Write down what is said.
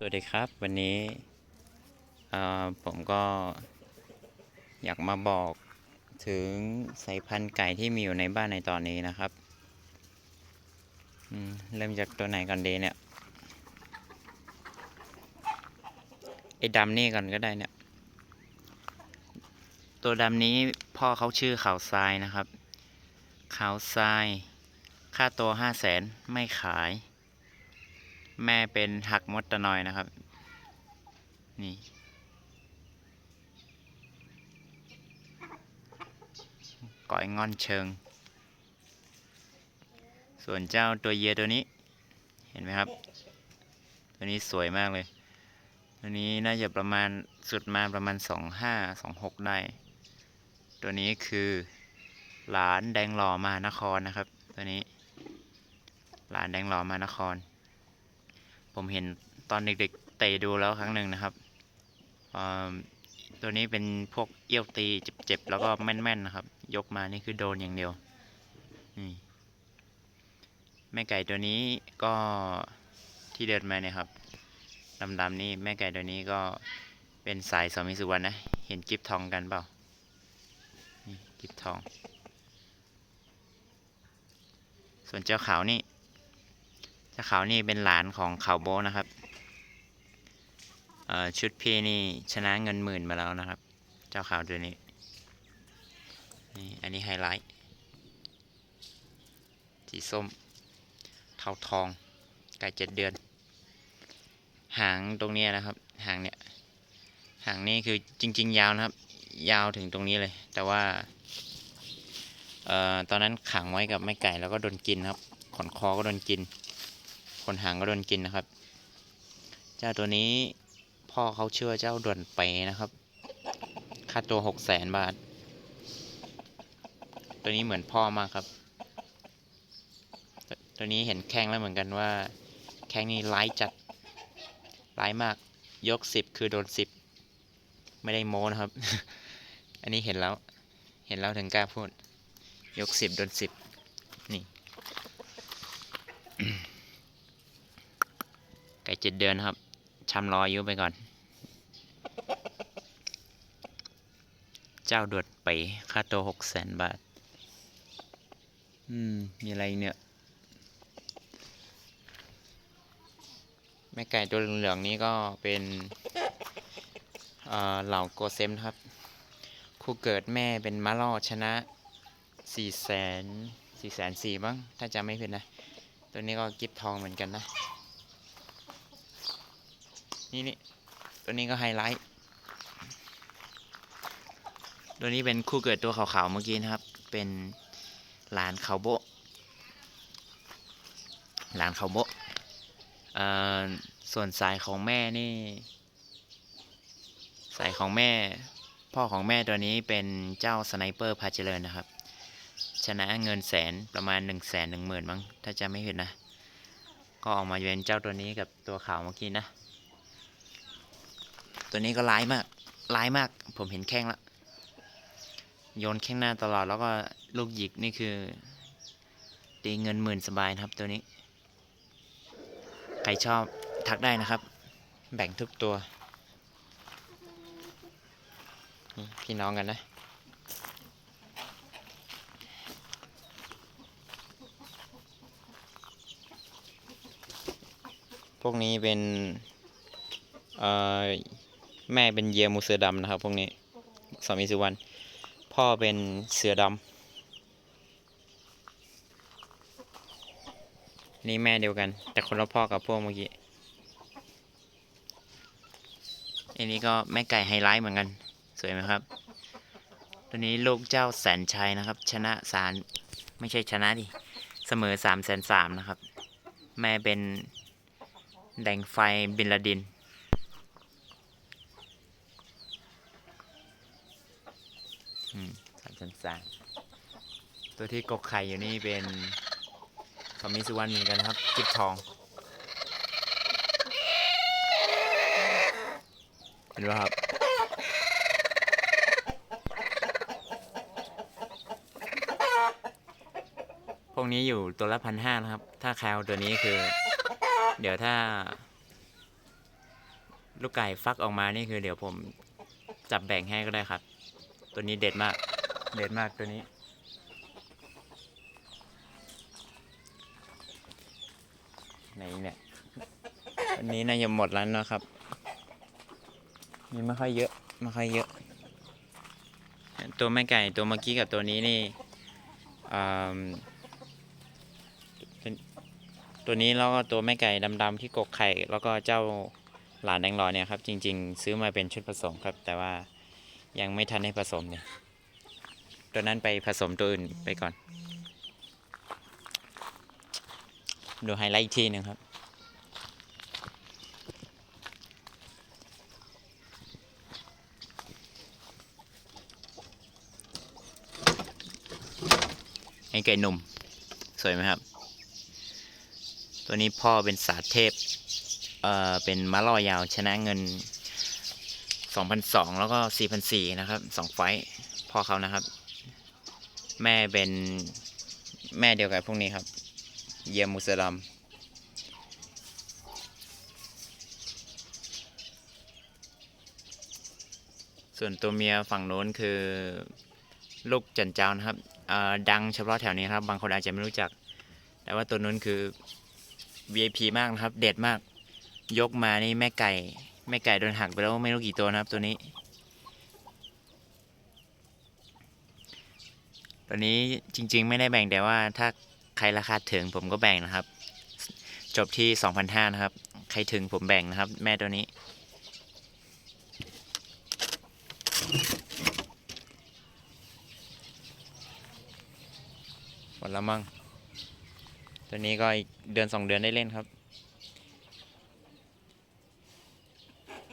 สวัสดีครับวันนี้ผมก็อยากมาบอกถึงสายพันธุ์ไก่ที่มีอยู่ในบ้านในตอนนี้นะครับเริ่มจากตัวไหนก่อนดีเนี่ยไอ้ดำนี่ก่อนก็ได้เนี่ย ตัวดำนี้พ่อเขาชื่อขาวทรายนะครับขาวทราย ค่าตัวห้าแสนไม่ขาย แม่เป็นหักมดตะนอยนะครับ นี่ ก่อยงอนเชิง ส่วนเจ้าตัวเยียตัวนี้ เห็นไหมครับ ตัวนี้สวยมากเลย ตัวนี้น่าจะประมาณสุดมาประมาณสองห้าสองหกได้ ตัวนี้คือหลานแดงหล่อมานครนะครับ ตัวนี้ หลานแดงหล่อมานคร ผมเห็นตอนเด็กๆเตะดูแล้วครั้งหนึ่งนะครับตัวนี้เป็นพวกเอี้ยวตีเจ็บๆแล้วก็แม่นๆนะครับ ยกมานี่คือโดนอย่างเดียวนี่แม่ไก่ตัวนี้ก็ที่เดินมาเนี่ยครับดำๆนี่แม่ไก่ตัวนี้ก็เป็นสายสมิสุวรรณนะ เห็นกิฟทองกันเปล่านี่กิฟทอง ส่วนเจ้าขาวนี่ เจ้าขาวนี่เป็นหลานของขาวโบนะครับชุดพี่นี่ชนะเงินหมื่นมาแล้วนะครับ เจ้าขาวตัวนี้นี่อันนี้ไฮไลท์สีส้ม เทาทอง ไก่เจ็ดเดือน หางตรงนี้นะครับ หางเนี่ย หางนี่คือจริง ๆ ยาวนะครับ ยาวถึงตรงนี้เลย แต่ว่าออตอนนั้นขังไว้กับแม่ไก่แล้วก็โดนกินครับ ขนคอก็โดนกิน นหางก็โดนกินนะครับ เจ้าตัวนี้พ่อเขาเชื่อเจ้าด่วนเปนะครับ ค่าตัวหกแสนบาท ตัวนี้เหมือนพ่อมากครับ ตัวนี้เห็นแข้งแล้วเหมือนกันว่า แข้งนี้ร้ายจัด ร้ายมาก ยกสิบคือโดนสิบ ไม่ได้โม้นะครับ อันนี้เห็นแล้ว เห็นแล้วถึงกล้าพูด ยกสิบโดนสิบนี่ เจ็ดเดือนครับชำรออายุไปก่อน เจ้าดวดไปค่าตัวหกแสนบาท อืม มีอะไรเนี่ย แม่ไก่ตัวเหลืองๆนี้ก็เป็นเอ่อเหล่าโกเซมครับ คู่เกิดแม่เป็นมะล่อชนะสี่แสนสี่แสนสี่บ้าง ถ้าจำไม่ผิดนะ ตัวนี้ก็กิฟทองเหมือนกันนะ นี่นี่ตัวนี้ก็ไฮไลท์ ตัวนี้เป็นคู่เกิดตัวขาวๆเมื่อกี้นะครับ เป็นหลานเขาโบหลานเขาโบเอ่อส่วนสายของแม่นี่ สายของแม่ พ่อของแม่ตัวนี้เป็นเจ้าสไนเปอร์พาเจริญนะครับ ชนะเงินแสนประมาณ1นึ่งแสนหนึ่งหมื่นมั้งถ้าจะไม่ผิดนะ ก็ออกมาเป็นเจ้าตัวนี้กับตัวขาวเมื่อกี้นะ ตัวนี้ก็ร้ายมาก ร้ายมาก ผมเห็นแข้งละ โยนแข้งหน้าตลอด แล้วก็ลูกหยิกนี่คือตีเงินหมื่นสบายนะครับตัวนี้ ใครชอบทักได้นะครับ แบ่งทุกตัว พี่น้องกันนะพวกนี้เป็น เอ่อ แม่เป็นเยียมูเสือดำนะครับพวกนี้สามีสุวรรณพ่อเป็นเสือดำนี่แม่เดียวกัน แต่คนละพ่อกับพวกเมื่อกี้อันนี้ก็แม่ไก่ไฮไลท์เหมือนกัน สวยไหมครับ ตัวนี้ลูกเจ้าแสนชัยนะครับ ชนะสารไม่ใช่ชนะดิ เสมอสามแสนสามนะครับ แม่เป็นแดงไฟบินลาดิน อืม สามชั้นสามตัวที่กกไข่อยู่นี่เป็นสามิสุวรรณเหมือนกันนะครับกิบทอง เห็นไหมครับ พวกนี้อยู่ตัวละพันห้านะครับ ถ้าแคลตัวนี้คือ เดี๋ยวถ้า ลูกไก่ฟักออกมานี่คือเดี๋ยวผมจับแบ่งให้ก็ได้ครับ ตัวนี้เด็ดมาก เด็ดมากตัวนี้ ไหนเนี่ยวันนี้น่าจะหมดแล้วนะครับ มีไม่ค่อยเยอะไม่ค่อยเยอะ ตัวแม่ไก่ตัวเมื่อกี้กับตัวนี้นี่อ่าเป็นตัวนี้แล้วก็ตัวแม่ไก่ดำๆที่กกไข่ แล้วก็เจ้าหลานแดงรอเนี่ยครับ จริง ๆ ซื้อมาเป็นชุดผสมครับแต่ว่า ยังไม่ทันให้ผสมเนี่ย ตัวนั้นไปผสมตัวอื่นไปก่อน ดูไฮไลท์อีกทีหนึ่งครับไอ้ไก่หนุ่ม สวยไหมครับ ตัวนี้พ่อเป็นสาเทพ เอ่อ เป็นม้าลอยาวชนะเงิน 2,200แล้วก็4,400นะครับสองไฟท์พ่อเขานะครับ แม่เป็นแม่เดียวกับพวกนี้ครับ เยียมมุสลัมส่วนตัวเมียฝั่งโน้นคือลูกจันเจ้านะครับดังเฉพาะแถวนี้ครับ บางคนอาจจะไม่รู้จัก แต่ว่าตัวนู้นคือ VIP มากนะครับ เด็ดมาก ยกมานี่แม่ไก่ แม่ไก่โดนหักไปแล้วไม่รู้กี่ตัวนะครับตัวนี้ ตัวนี้จริงๆไม่ได้แบ่งแต่ว่าถ้าใครราคาถึงผมก็แบ่งนะครับ จบที่2,500นะครับ ใครถึงผมแบ่งนะครับ แม่ตัวนี้ หมดแล้วมั้งตัวนี้ก็อีกเดือนสองเดือนได้เล่นครับ